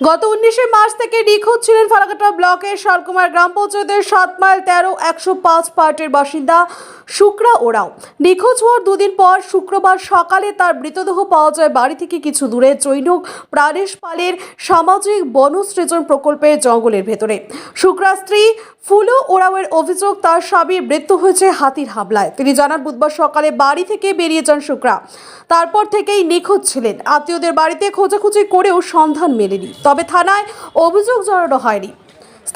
গত উনিশে মার্চ থেকে নিখোঁজ ছিলেন ফালাকাটা ব্লকের শালকুমার গ্রাম পঞ্চায়েতের সাত মাইল তেরো একশো পাঁচ পার্টের বাসিন্দা শুক্রা ওরাও। নিখোঁজ হওয়ার দুদিন পর শুক্রবার সকালে তার মৃতদেহ পাওয়া যায় বাড়ি থেকে কিছু দূরে। জৈনক প্রাণেশ পালের সামাজিক বনসৃজন প্রকল্পের জঙ্গলের ভেতরে। শুক্রা স্ত্রী ফুলো ওরাওয়ের অভিযোগ, তার স্বামীর মৃত্যু হয়েছে হাতির হামলায়। তিনি জানান, বুধবার সকালে বাড়ি থেকে বেরিয়ে যান শুক্রা। তারপর থেকেই নিখোঁজ ছিলেন। আত্মীয়দের বাড়িতে খোঁজাখুঁজি করেও সন্ধান মেলেনি। তবে থানায় অভিযোগ জড়ানো হয়নি।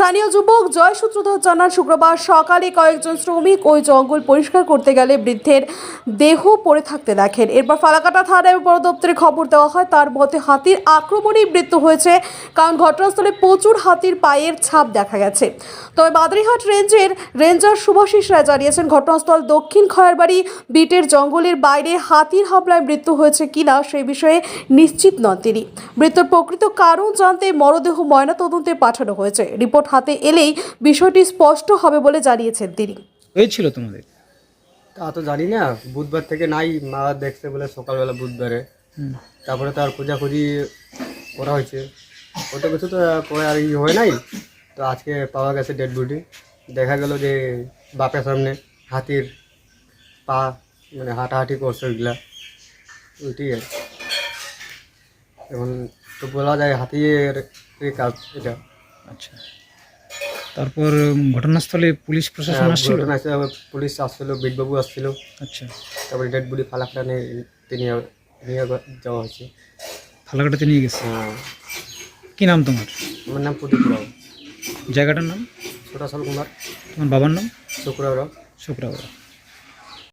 স্থানীয় যুবক জয় সূত্রধর জানান, শুক্রবার সকালে কয়েকজন শ্রমিক ওই জঙ্গল পরিষ্কার করতে গেলে বৃদ্ধের দেহ পড়ে থাকতে দেখেন। এরপর ফালাকাটা থানায় বড় দপ্তরে খবর দেওয়া হয়, তার মতে হাতির আক্রমণেই মৃত্যু হয়েছে, কারণ ঘটনাস্থলে প্রচুর হাতির পায়ের ছাপ দেখা গেছে। তবে বাদরিহাট রেঞ্জের রেঞ্জার শুভাশিস রায় জানিয়েছেন, ঘটনাস্থল দক্ষিণ খয়েরবাড়ি বিটের জঙ্গলের বাইরে হাতির হামলায় মৃত্যু হয়েছে কিনা সেই বিষয়ে নিশ্চিত নন তিনি। মৃত্যুর প্রকৃত কারণ জানতে মরদেহ ময়নাতদন্তে পাঠানো হয়েছে। রিপোর্ট হাতে এলেই বিষয়টি স্পষ্ট হবে বলে জানিয়েছেন তিনি। হয়েছিল তোমাদের? তা তো জানি না বুধবার থেকে নাই মা দেখছে বলে সকালবেলা বুধবারে। তারপরে তো আর খোঁজাখুঁজি করা হয়েছে। ওটা কিছু তো পরে আর ই হয় নাই। তো আজকে পাওয়া গেছে ডেড বডি দেখা গেল যে বাপের সামনে হাতির পা মানে হাঁটাহাঁটি করছে ওইগুলা। ওইটি। এখন তো বলা যায় হাতির এই কাজ এটা। আচ্ছা। তারপর ঘটনাস্থলে পুলিশ প্রশাসন আসছিল? ঘটনা পুলিশ আসছিল বিটবাবু আসছিল। আচ্ছা। তারপরে ডেড বডি ফালাকটা নিয়ে নিয়ে যাওয়া হয়েছে। ফালাকাটাতে নিয়ে গেছে? হ্যাঁ। কি নাম তোমার? আমার নাম প্রদীপ রাও। জায়গাটার নাম? ছোটাশাল কুমার। তোমার বাবার নাম? শুক্রাও রাও শুক্রাওয়া